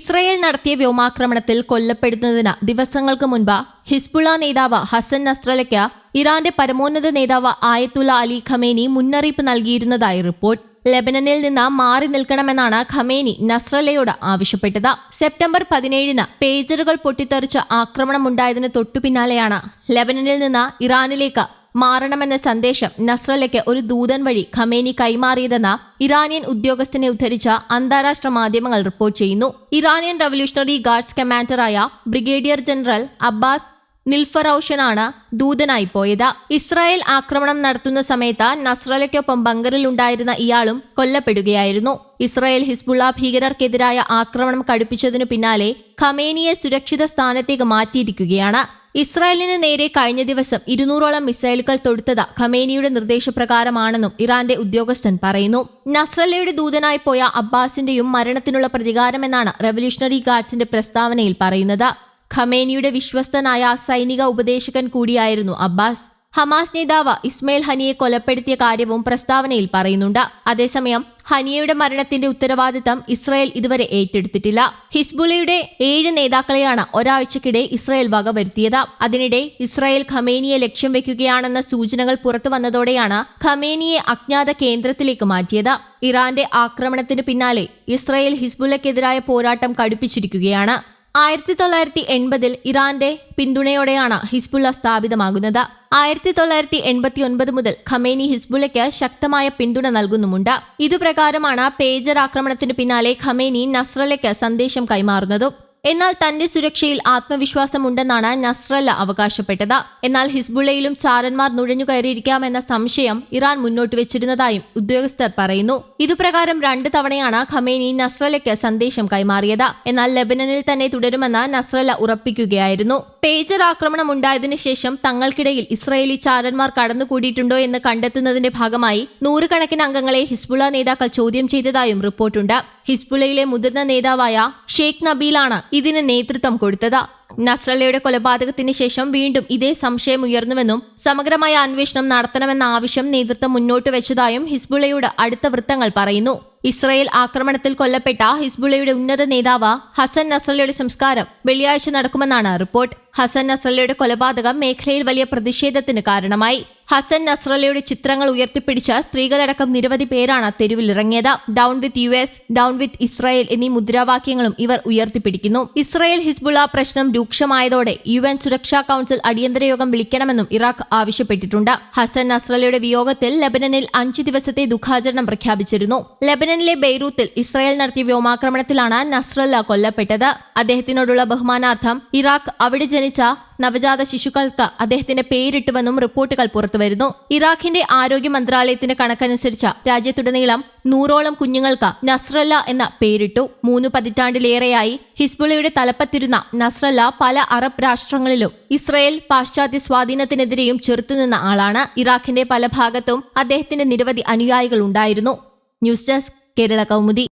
Israel നടത്തിയ വ്യോമാക്രമണത്തിൽ കൊല്ലപ്പെടുന്നതിന് ദിവസങ്ങൾക്ക് മുൻപ് ഹിസ്ബുള നേതാവ് ഹസൻ നസ്രലയ്ക്ക് ഇറാന്റെ പരമോന്നത നേതാവ് ആയത്തുള്ള അലി ഖമേനി മുന്നറിയിപ്പ് നൽകിയിരുന്നതായി റിപ്പോർട്ട്. ലെബനനിൽ നിന്ന് മാറി നിൽക്കണമെന്നാണ് ഖമേനി നസ്രലയോട് ആവശ്യപ്പെട്ടത്. സെപ്റ്റംബർ പതിനേഴിന് പേജറുകൾ പൊട്ടിത്തെറിച്ച് ആക്രമണമുണ്ടായതിന് തൊട്ടുപിന്നാലെയാണ് ലെബനനിൽ നിന്ന് ഇറാനിലേക്ക് മാറണമെന്ന സന്ദേശം നസ്രലയ്ക്ക് ഒരു ദൂതൻ വഴി ഖമേനി കൈമാറിയതെന്ന് ഇറാനിയൻ ഉദ്യോഗസ്ഥനെ ഉദ്ധരിച്ച അന്താരാഷ്ട്ര മാധ്യമങ്ങൾ റിപ്പോർട്ട് ചെയ്യുന്നു. ഇറാനിയൻ റവല്യൂഷണറി ഗാർഡ്സ് കമാൻഡറായ ബ്രിഗേഡിയർ ജനറൽ അബ്ബാസ് നിൽഫറൌഷനാണ് ദൂതനായി പോയത്. ഇസ്രായേൽ ആക്രമണം നടത്തുന്ന സമയത്ത് നസ്രലയ്ക്കൊപ്പം ബങ്കറിലുണ്ടായിരുന്ന ഇയാളും കൊല്ലപ്പെടുകയായിരുന്നു. ഇസ്രായേൽ ഹിസ്ബുള്ള ഭീകരർക്കെതിരായ ആക്രമണം കടുപ്പിച്ചതിനു പിന്നാലെ ഖമേനിയെ സുരക്ഷിത സ്ഥാനത്തേക്ക് മാറ്റിയിരിക്കുകയാണ്. ഇസ്രായേലിന് നേരെ കഴിഞ്ഞ ദിവസം ഇരുന്നൂറോളം മിസൈലുകൾ തൊടുത്തത് ഖമേനിയുടെ നിർദ്ദേശപ്രകാരമാണെന്നും ഇറാന്റെ ഉദ്യോഗസ്ഥൻ പറയുന്നു. നസ്രല്ലയുടെ ദൂതനായി പോയ അബ്ബാസിന്റെയും മരണത്തിനുള്ള പ്രതികാരമെന്നാണ് റവല്യൂഷണറി ഗാർഡ്സിന്റെ പ്രസ്താവനയിൽ പറയുന്നത്. ഖമേനിയുടെ വിശ്വസ്തനായ സൈനിക ഉപദേശകൻ കൂടിയായിരുന്നു അബ്ബാസ്. ഹമാസ് നേതാവ് ഇസ്മയിൽ ഹനിയെ കൊലപ്പെടുത്തിയ കാര്യവും പ്രസ്താവനയിൽ പറയുന്നുണ്ട്. അതേസമയം ഹനിയയുടെ മരണത്തിന്റെ ഉത്തരവാദിത്തം ഇസ്രായേൽ ഇതുവരെ ഏറ്റെടുത്തിട്ടില്ല. ഹിസ്ബുളയുടെ ഏഴ് നേതാക്കളെയാണ് ഒരാഴ്ചക്കിടെ ഇസ്രായേൽ വകവരുത്തിയത് അതിനിടെ ഇസ്രായേൽ ഖമേനിയെ ലക്ഷ്യം വെക്കുകയാണെന്ന സൂചനകൾ പുറത്തു വന്നതോടെയാണ് ഖമേനിയെ അജ്ഞാത കേന്ദ്രത്തിലേക്ക് മാറ്റിയത്. ഇറാന്റെ ആക്രമണത്തിന് പിന്നാലെ ഇസ്രായേൽ ഹിസ്ബുലയ്ക്കെതിരായ പോരാട്ടം കടുപ്പിച്ചിരിക്കുകയാണ്. ആയിരത്തി തൊള്ളായിരത്തി എൺപതിൽ ഇറാന്റെ പിന്തുണയോടെയാണ് ഹിസ്ബുള്ള സ്ഥാപിതമാകുന്നത്. ആയിരത്തി തൊള്ളായിരത്തി എൺപത്തി ഒൻപത് മുതൽ ഖമേനി ഹിസ്ബുള്ളയ്ക്ക് ശക്തമായ പിന്തുണ നൽകുന്നുമുണ്ട്. ഇതുപ്രകാരമാണ് പേജർ ആക്രമണത്തിന് പിന്നാലെ ഖമേനി നസ്രലയ്ക്ക് സന്ദേശം കൈമാറുന്നതും. എന്നാൽ തന്റെ സുരക്ഷയിൽ ആത്മവിശ്വാസമുണ്ടെന്നാണ് നസ്രല്ല അവകാശപ്പെട്ടത്. എന്നാൽ ഹിസ്ബുള്ളയിലും ചാരന്മാർ നുഴഞ്ഞു കയറിയിരിക്കാമെന്ന സംശയം ഇറാൻ മുന്നോട്ട് വെച്ചിരുന്നതായും ഉദ്യോഗസ്ഥർ പറയുന്നു. ഇതുപ്രകാരം രണ്ട് തവണയാണ് ഖമേനി നസ്രലയ്ക്ക് സന്ദേശം കൈമാറിയത്. എന്നാൽ ലെബനനിൽ തന്നെ തുടരുമെന്ന് നസ്രല്ല ഉറപ്പിക്കുകയായിരുന്നു. പേജർ ആക്രമണം ഉണ്ടായതിനു ശേഷം തങ്ങൾക്കിടയിൽ ഇസ്രായേലി ചാരന്മാർ കടന്നുകൂടിയിട്ടുണ്ടോ എന്ന് കണ്ടെത്തുന്നതിന്റെ ഭാഗമായി നൂറുകണക്കിന് അംഗങ്ങളെ ഹിസ്ബുള നേതാക്കൾ ചോദ്യം ചെയ്തതായും റിപ്പോർട്ടുണ്ട്. ഹിസ്ബുളയിലെ മുതിർന്ന നേതാവായ ഷെയ്ഖ് നബീലാണ് ഇതിന് നേതൃത്വം കൊടുത്തത്. നസ്രല്ലയുടെ കൊലപാതകത്തിന് ശേഷം വീണ്ടും ഇതേ സംശയം ഉയർന്നുവെന്നും സമഗ്രമായ അന്വേഷണം നടത്തണമെന്ന ആവശ്യം നേതൃത്വം മുന്നോട്ട് വെച്ചതായും ഹിസ്ബുള്ളയുടെ അടുത്ത വൃത്തങ്ങൾ പറയുന്നു. ഇസ്രയേൽ ആക്രമണത്തിൽ കൊല്ലപ്പെട്ട ഹിസ്ബുള്ളയുടെ ഉന്നത നേതാവ് ഹസൻ നസ്രല്ലയുടെ സംസ്കാരം വെള്ളിയാഴ്ച നടക്കുമെന്നാണ് റിപ്പോർട്ട്. ഹസൻ നസ്രല്ലയുടെ കൊലപാതകം മേഖലയിൽ വലിയ പ്രതിഷേധത്തിന് കാരണമായി. ഹസൻ നസ്രലയുടെ ചിത്രങ്ങൾ ഉയർത്തിപ്പിടിച്ച സ്ത്രീകളടക്കം നിരവധി പേരാണ് തെരുവിൽ ഇറങ്ങിയത്. Down with U S down with Israel എന്നീ മുദ്രാവാക്യങ്ങളും ഇവർ ഉയർത്തിപ്പിടിക്കുന്നു. ഇസ്രായേൽ ഹിസ്ബുള്ള പ്രശ്നം രൂക്ഷമായതോടെ യു എൻ സുരക്ഷാ കൌൺസിൽ അടിയന്തര യോഗം വിളിക്കണമെന്നും ഇറാഖ് ആവശ്യപ്പെട്ടിട്ടുണ്ട്. ഹസൻ നസ്രലയുടെ വിയോഗത്തിൽ ലബനനിൽ അഞ്ചു ദിവസത്തെ ദുഃഖാചരണം പ്രഖ്യാപിച്ചിരുന്നു. ലബനനിലെ ബെയ്റൂത്തിൽ ഇസ്രായേൽ നടത്തിയ വ്യോമാക്രമണത്തിലാണ് നസ്രല്ല കൊല്ലപ്പെട്ടത്. അദ്ദേഹത്തിനോടുള്ള ബഹുമാനാർത്ഥം ഇറാഖ് അവിടെ ജനിച്ച നവജാത ശിശുക്കൾക്ക് അദ്ദേഹത്തിന്റെ പേരിട്ടുവെന്നും റിപ്പോർട്ടുകൾ പുറത്തുവരുന്നു ഇറാഖിന്റെ ആരോഗ്യ മന്ത്രാലയത്തിന്റെ കണക്കനുസരിച്ച് രാജ്യത്തുടനീളം നൂറോളം കുഞ്ഞുങ്ങൾക്ക് നസ്രല്ല എന്ന പേരിട്ടു. മൂന്ന് പതിറ്റാണ്ടിലേറെയായി ഹിസ്ബുളയുടെ തലപ്പത്തിരുന്ന നസ്രല്ല പല അറബ് രാഷ്ട്രങ്ങളിലും ഇസ്രയേൽ പാശ്ചാത്യ സ്വാധീനത്തിനെതിരെയും ചെറുത്തുനിന്ന ആളാണ്. ഇറാഖിന്റെ പല ഭാഗത്തും അദ്ദേഹത്തിന്റെ നിരവധി അനുയായികൾ ഉണ്ടായിരുന്നു. News desk Kerala Kaumudi.